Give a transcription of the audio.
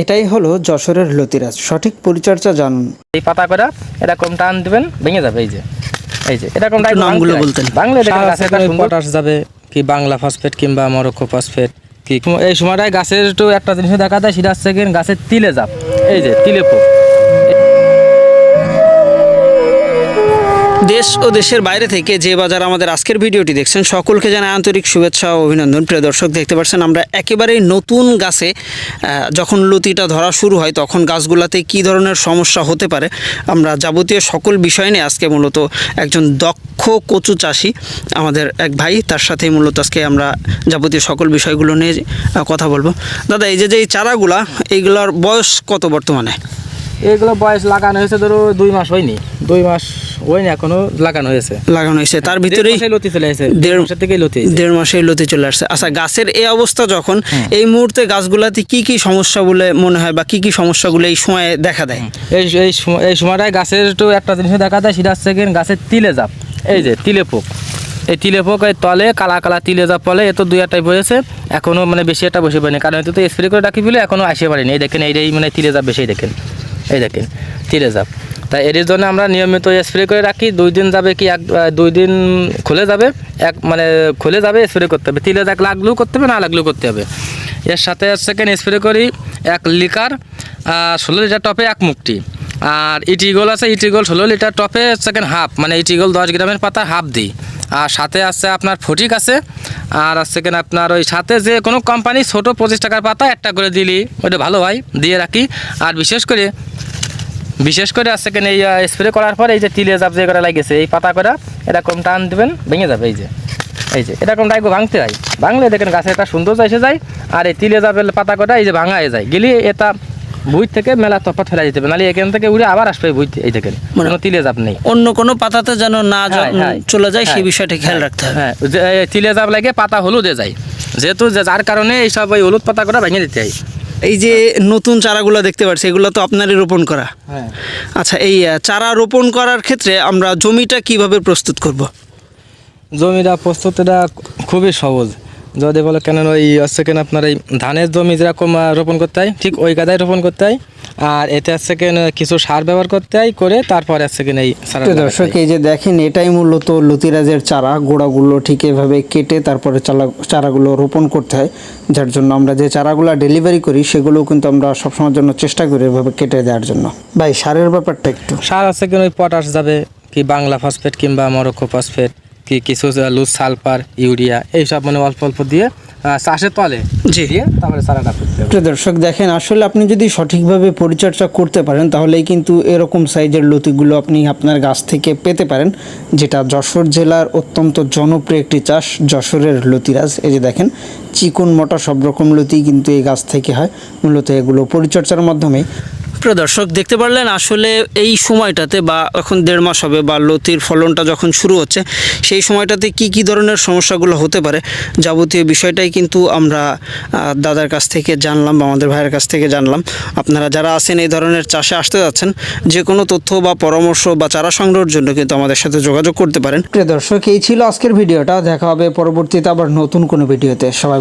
এটাই হলো যশোরের লতিরাজ। সঠিক পরিচর্যা জানুন। এই পাতা করে এরকম টান দিবেন ভেঙে যাবে এই যে এই যে এরকম নামগুলো বলতেন। বাংলা পটাশ যাবে কি বাংলা ফসফেট কিংবা মরক্কো ফসফেট কি এই সময়টায় গাছের একটু একটা জিনিস দেখা যায় সেটা হচ্ছে কি গাছের তিলে যাপ এই যে তিলে পোক দেশ ও দেশের বাইরে থেকে যে বাজার আমাদের আজকের ভিডিওটি দেখছেন, সকলকে জানাই আন্তরিক শুভেচ্ছা ও অভিনন্দন। প্রিয় দর্শক, দেখতে পাচ্ছেন আমরা একেবারেই নতুন গাছে যখন লতিটা ধরা শুরু হয়, তখন গাছগুলাতে কি ধরনের সমস্যা হতে পারে, আমরা যাবতীয় সকল বিষয় নিয়ে আজকে মূলত একজন দক্ষ কচু চাষি আমাদের এক ভাই, তার সাথে মূলত আজকে আমরা যাবতীয় সকল বিষয়গুলো নিয়ে কথা বলব। দাদা, এই যে যে এই চারাগুলা, এইগুলোর বয়স কত বর্তমানে? এগুলো বয়স লাগানো হয়েছে ধরো দুই মাস হয়নি। দুই মাস হয়নি এখনও লাগানো হয়েছে। লাগানো হয়েছে। তার ভিতরেই দেড় লতি চলে আসে দেড়- মাসের থেকেই লতি। দেড় মাসেই লতি চলে আসছে আচ্ছা গাছের এই অবস্থা যখন এই মুহূর্তে গাছগুলাতে কি কি সমস্যা বলে মনে হয় বা কি কি সমস্যাগুলো এই সময়ে দেখা দেয়? এই এই সময়- এই সময়টায় গাছের একটু একটা জিনিস দেখা দেয় সেটা হচ্ছে গাছের তিলে যাপ এই যে তিলে পোক। এই তিলে পোক এই তলে কালা কালা তিলে যাপ ফলে এ তো দুই একটাই বসেছে এখনও মানে বেশি একটা বসে পারেনি কারণ এতে তো স্প্রে করে রাখি বলে এখনও আসে পারেনি এই দেখেন এইটাই মানে তিলে যাপ বেশি দেখেন। এই দেখেন তিলে যাপ তাই এর জন্য আমরা নিয়মিত স্প্রে করে রাখি, দুই দিন যাবে কি এক দুই দিন খুলে যাবে, এক মানে খুলে যাবে স্প্রে করতে হবে। তিলে যাক লাগলেও করতে হবে, না লাগলেও করতে হবে। এর সাথে সেকেন্ড স্প্রে করি, এক লিটার ষোলো লিটার টপে এক মুক্তি। আর ইটিগোল আছে, ইটিগোল ষোলো লিটার টপে সেকেন্ড হাফ মানে ইটিগোল দশ গ্রামের পাতা হাফ দিই। আর সাথে আছে আপনার ফটিক আছে, আর আছে কেন আপনার ওই সাথে যে কোনো কোম্পানি ছোটো পঁচিশ টাকার পাতা একটা করে দিলি ওটা ভালো হয়, দিয়ে রাখি। আর বিশেষ করে বিশেষ করে আছে কেন এই স্প্রে করার পর এই যে তিলে জাপ যে করে লাগেছে এই পাতা করে এরকম টান দেবেন ভেঙে যাবে এই যে। এই যে এরকম ডাইগো ভাঙতে হয়। ভাঙলে দেখেন গাছে একটা সুন্দর এসে যায় আর এই তিলে জাপের পাতা কটা এই যে ভাঙা হয়ে যায়। গেলে এটা ভুই থেকে মেলা তফাৎ ফেলা যেতে হবে নাহলে এখান থেকে উড়ে আবার আসবে ভুই এই থেকে মানে- কোনো তিলে জাপ নেই। অন্য কোনো পাতাতে যেন না হ্যাঁ, হ্যাঁ। চলে যায় সেই হ্যাঁ, বিষয়টা খেয়াল রাখতে হবে। হ্যাঁ তিলে জাপ লাগে পাতা হলুদে যায়। যেহেতু যার কারণে এইসব ওই হলুদ পাতা কটা ভেঙে দিতে হয়। এই যে নতুন চারাগুলো দেখতে পাচ্ছি এগুলো তো আপনারই রোপণ করা। হ্যাঁ। আচ্ছা এই চারা রোপণ করার ক্ষেত্রে আমরা জমিটা কীভাবে প্রস্তুত করব? জমিটা প্রস্তুতটা খুবই সহজ। যদি বলো কেন ওই হচ্ছে কেন আপনার এই ধানের জমি যেরকম রোপণ করতে হয় ঠিক ওই গাদায় রোপণ করতে হয়। আর এতে হচ্ছে কিছু সার ব্যবহার করতে হয় করে তারপর হচ্ছে কেন এই সার দর্শক এই যে দেখেন এটাই মূলত লতিরাজের চারা গোড়াগুলো ঠিক এভাবে কেটে তারপরে চারা চারাগুলো রোপণ করতে হয়। যার জন্য আমরা যে চারাগুলো ডেলিভারি করি সেগুলোও কিন্তু আমরা সবসময়ের জন্য চেষ্টা করি এভাবে কেটে দেওয়ার জন্য। ভাই সারের ব্যাপারটা একটু। সার হচ্ছে কেন ওই পটাশ যাবে কি বাংলা ফসফেট কিংবা মরক্কো ফসফেট কি কিছু লুজ সালফার ইউরিয়া এইসব মানে অল্প অল্প দিয়ে চাষের তলে জি। তারপরে সারাটা করতে দর্শক দেখেন আসলে আপনি যদি সঠিকভাবে পরিচর্যা করতে পারেন তাহলেই কিন্তু এরকম সাইজের লতিগুলো আপনি আপনার গাছ থেকে পেতে পারেন যেটা যশোর জেলার অত্যন্ত জনপ্রিয় একটি চাষ যশোরের লতিরাজ এই যে দেখেন চিকন মোটা সব রকম লতি কিন্তু এই গাছ থেকে হয়। মূলত এগুলো পরিচর্যার মাধ্যমে প্রিয় দর্শক দেখতে পারলেন আসলে এই সময়টাতে বা এখন দেড় মাস হবে বা লতির ফলনটা যখন শুরু হচ্ছে সেই সময়টাতে কি কি ধরনের সমস্যাগুলো হতে পারে যাবতীয় বিষয়টাই কিন্তু আমরা দাদার কাছ থেকে জানলাম বা আমাদের ভাইয়ের কাছ থেকে জানলাম। আপনারা যারা আছেন এই ধরনের চাষে আসতে যাচ্ছেন যে কোনো তথ্য বা পরামর্শ বা চারা সংগ্রহের জন্য কিন্তু আমাদের সাথে যোগাযোগ করতে পারেন। প্রিয় দর্শক এই ছিল আজকের ভিডিওটা। দেখা হবে পরবর্তীতে আবার নতুন কোনো ভিডিওতে। সবাই